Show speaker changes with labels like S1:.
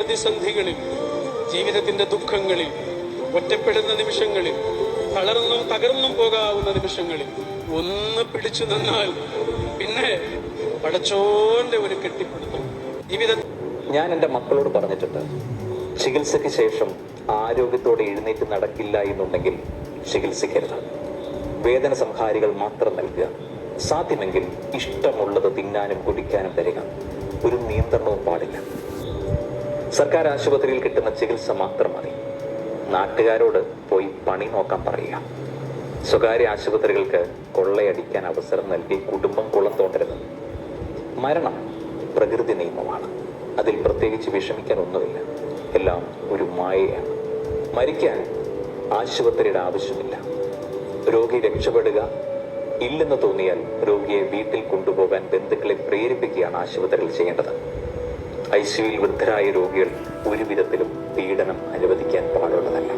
S1: പ്രതിസന്ധികളിൽ ജീവിതത്തിന്റെ ദുഃഖങ്ങളിൽ ഒറ്റപ്പെടുന്ന നിമിഷങ്ങളിൽ തളർന്നും തകർന്നും പോകാവുന്ന നിമിഷങ്ങളിൽ ഒന്ന് പിടിച്ചു നിന്നാൽ പിന്നെ പടച്ചോന്റെ ഒരു കെട്ടിപ്പിടുത്തം. ജീവിത
S2: ഞാൻ എന്റെ മക്കളോട് പറഞ്ഞിട്ടുണ്ട് ചികിത്സയ്ക്ക് ശേഷം ആരോഗ്യത്തോടെ എഴുന്നേറ്റ് നടക്കില്ല എന്നുണ്ടെങ്കിൽ ചികിത്സിക്കരുത്. വേദന സംഹാരികൾ മാത്രം നൽകുക. സാധ്യമെങ്കിൽ ഇഷ്ടമുള്ളത് തിന്നാനും കുടിക്കാനും തരിക. ഒരു നിയന്ത്രണവും പാടില്ല. സർക്കാർ ആശുപത്രിയിൽ കിട്ടുന്ന ചികിത്സ മാത്രം മതി നാട്ടുകാരോട് പോയി പണി നോക്കാൻ പറയുക. സ്വകാര്യ ആശുപത്രികൾക്ക് കൊള്ളയടിക്കാൻ അവസരം നൽകി കുടുംബം കുളം തോണ്ടരുത്. മരണം പ്രകൃതി നിയമമാണ്. അതിൽ പ്രത്യേകിച്ച് വിഷമിക്കാൻ ഒന്നുമില്ല. എല്ലാം ഒരു മായയാണ്. മരിക്കാൻ ആശുപത്രിയുടെ ആവശ്യമില്ല. രോഗി രക്ഷപ്പെടുക ഇല്ലെന്ന് തോന്നിയാൽ രോഗിയെ വീട്ടിൽ കൊണ്ടുപോകാൻ ബന്ധുക്കളെ പ്രേരിപ്പിക്കുകയാണ് ആശുപത്രിയിൽ ചെയ്യേണ്ടത്. ഐ സിയുയിൽ വൃദ്ധരായ രോഗികൾ ഒരുവിധത്തിലും പീഡനം അനുവദിക്കാൻ പാടുള്ളതല്ല.